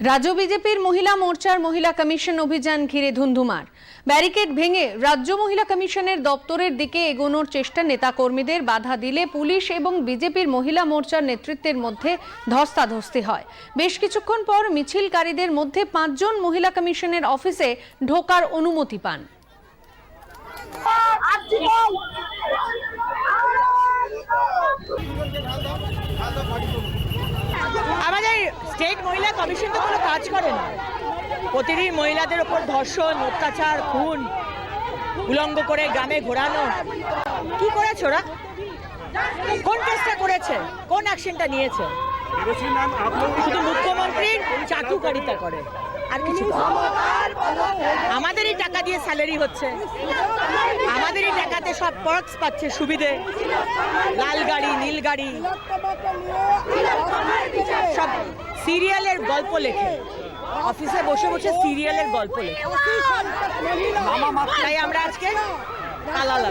রাজ্য বিজেপির মহিলা মোর্চার মহিলা কমিশন অভিযান ঘিরে ধুন্ধুমার। ব্যারিকেড ভেঙে রাজ্য মহিলা কমিশনের দপ্তরের দিকে এগোনোর চেষ্টা নেতাকর্মীদের বাধা দিলে পুলিশ এবং বিজেপির মহিলা মোর্চার নেতৃত্বের মধ্যে ধস্তাধস্তি হয়। বেশ কিছুক্ষণ পর মিছিলকারীদের মধ্যে পাঁচজন মহিলা কমিশনের অফিসে ঢোকার অনুমতি পান। স্টেট মহিলা কমিশন তো কোনো কাজ করে না। প্রতিদিন মহিলাদের ওপর ধর্ষণ, অত্যাচার, খুন, উলঙ্গ করে গ্রামে ঘোরানো। কি করেছ ওরা? কোন কেসটা করেছে? কোন অ্যাকশনটা নিয়েছে? শুধু মুখ্যমন্ত্রীর চাকুকারিতা করে। আর কিছু আমাদেরই টাকা দিয়ে স্যালারি হচ্ছে। আমাদেরই টাকাতে সব পার্কস পাচ্ছে সুবিধে। লাল গাড়ি, নীল গাড়ি। সিরিয়ালের গল্প লেখে। অফিসে বসে বসে সিরিয়ালের গল্প লেখে। আমরা আজকে আলাদা